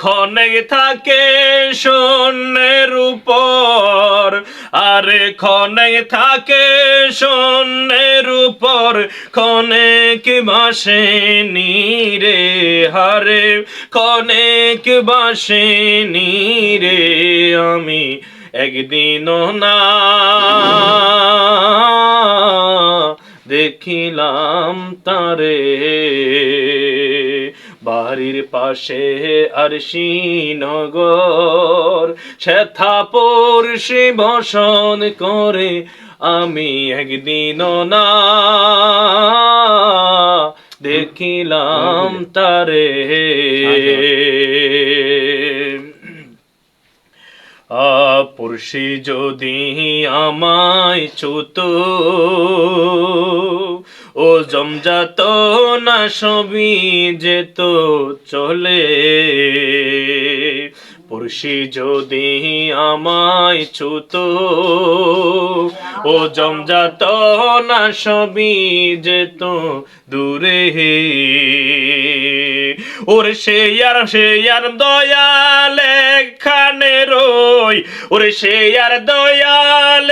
ক্ষণে থাকে শূন্যের উপর। আরে ক্ষণে থাকে শূন্যের উপর। ক্ষণেক বাসে রে হারে ক্ষণেক বাসে রে আমি একদিনও না দেখিলাম তারে। বাড়ির পাশে আর নগর শ্বেতাপুর সে বসন করে আমি একদিন না। দেখিলাম তারে। পুরুষি যদি আমায় চুত ও জমজাত না সবই যেত চলে। পুরুষি যদি আমায় চুত ও জমজাত না সবই যেত দূরে। ওর সে আর সে আর দয়ালে খানে রই, ওরে সে আর দয়ালে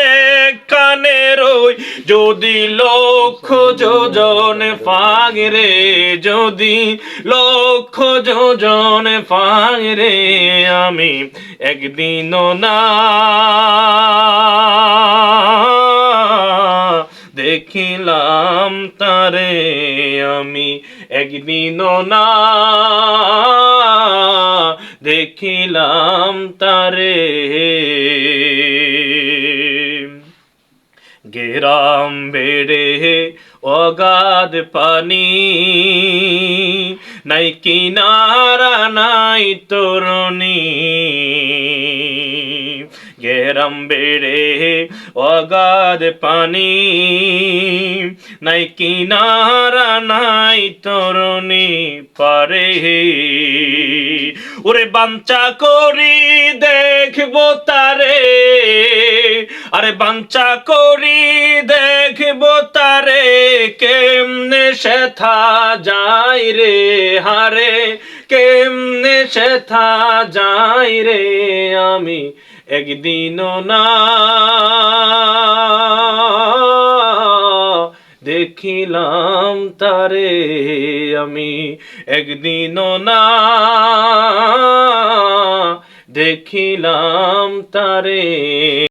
যদি লক্ষ যোজন ফাগরে যদি লক্ষ যোজন ফাগরে আমি একদিন না দেখিলাম তারে, আমি একদিন না দেখিলাম তারে। গেরাম বেড়ে অগাধ পানি। নাই কিনারা, নাই তরুণী। গেরাম বেড়ে অগাধ পানি। নাই কিনারা, নাই তরুণী, পারে ওরে বাঞ্চা করি, দেখব তারে আরে বাঞ্চা করি, দেখব তারে কেমনে সেথা যাই রে হারে, কেমনে সেথা যাই রে আমি একদিনও না। দেখিলাম তারে আমি একদিনও না। দেখিলাম তারে